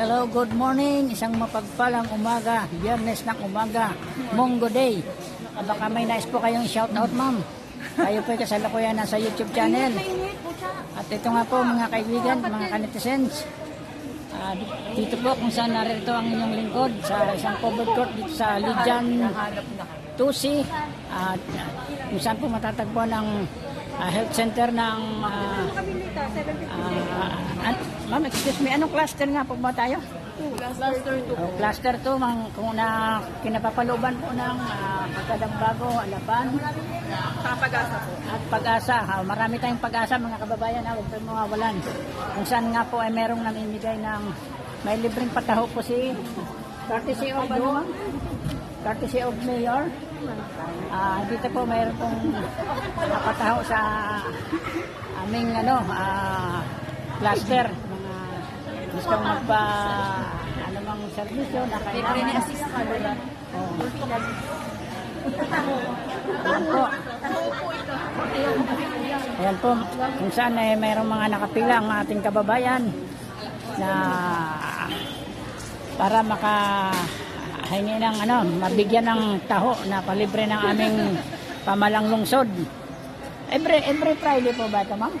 Hello, good morning. Isang mapagpalang umaga, biyernes ng umaga, Mongo Day. Ah, Baka may nais po kayong shout out, ma'am. Kayo po kasalukuyan na sa YouTube channel. At ito nga po mga kaibigan, mga kanetizens. Ah, dito po kung saan narito ang inyong lingkod sa isang covered court dito sa Lijan 2C. At ah, kung saan po matatagpuan ang ah, health center ng ah, Ah, an- ma'am, excuse me, anong cluster nga po ba tayo? Cluster 2. Oh, cluster 2, mang, kung na kinapapalooban po ng uh, Pagkadambago, Alapan, Kapag-asa po. at Pag-asa. Ha, marami tayong pag-asa mga kababayan, ha, huwag tayong mawawalan. Kung saan nga po ay merong namimigay ng may libreng pataho po si courtesy of ano? Courtesy of Mayor. Ah, dito po mayroon pong napataho sa aming ano, ah, cluster. Mga gustong magpa ano mang serbisyo na Libre ni kailangan. assist ka ba? Oh. Ayan po. Ayan po, kung saan ay mayroong mga nakapila ang ating kababayan na para maka hingi ng ano, mabigyan ng taho na palibre ng aming pamalang lungsod. Every, every Friday po ba ito, ma'am?